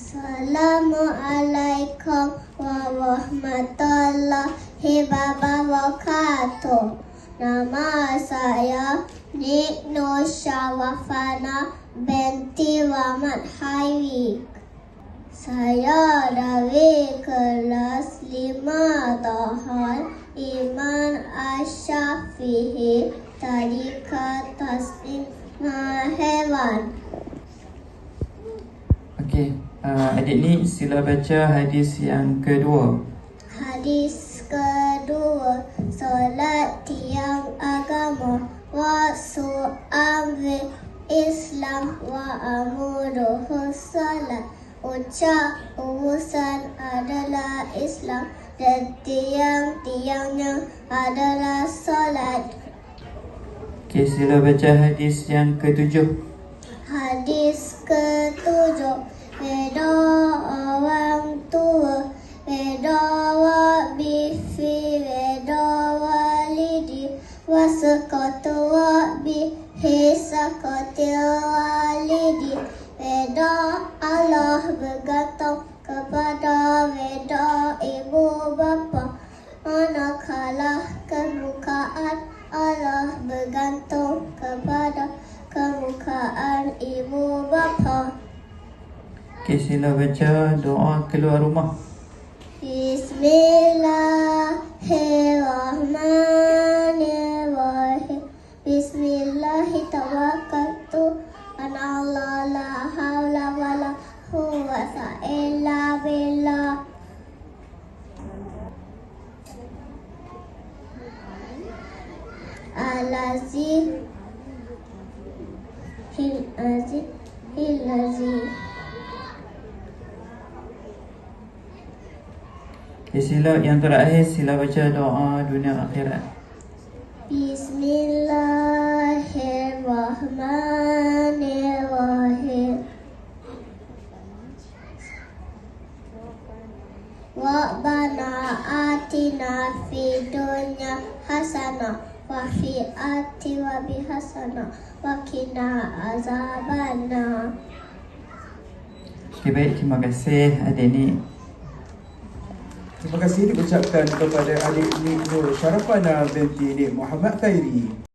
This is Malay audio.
Assalamualaikum warahmatullahi wabarakatuh. Nama saya Nik Nur Syawafana binti Rahmat Hairi. Saya dari kelas 5 Tahun Iman Asyafihi Tarikat Taslim Hewan. Okey, uh, adik ni sila baca hadis yang kedua. Hadis kedua Solat tiang agama Wasu amri Islam Wa amuruhu salat Ucap urusan adalah Islam Dan tiang-tiangnya adalah solat Okey, sila baca hadis yang ketujuh. Hadis ketujuh Reda orang tua Reda Rabbi fi Reda walidi Wasakatu Rabbi Hisakati walidi Reda Allah bergantung kepada reda ibu bapa Manakala kemukaan Allah bergantung kepada kemukaan ibu bapa. Okey, sila baca doa keluar rumah. Bismillahirrahmanirrahim. Bismillahirrahmanirrahim. Ana Allah la haula wala quwwata illa billah. Alazi Hil aziz Aziz Okey, sila yang terakhir sila baca doa dunia akhirat. Bismillahirrahmanirrahim. Rabbana atina fi dunya hasanah wa fi ati wa bi hasanah wa qina azabannar. Okey, baik. Terima kasih adik ni. Terima kasih diucapkan kepada adik Nik Nur Syarafana binti Nik Muhammad Khairi.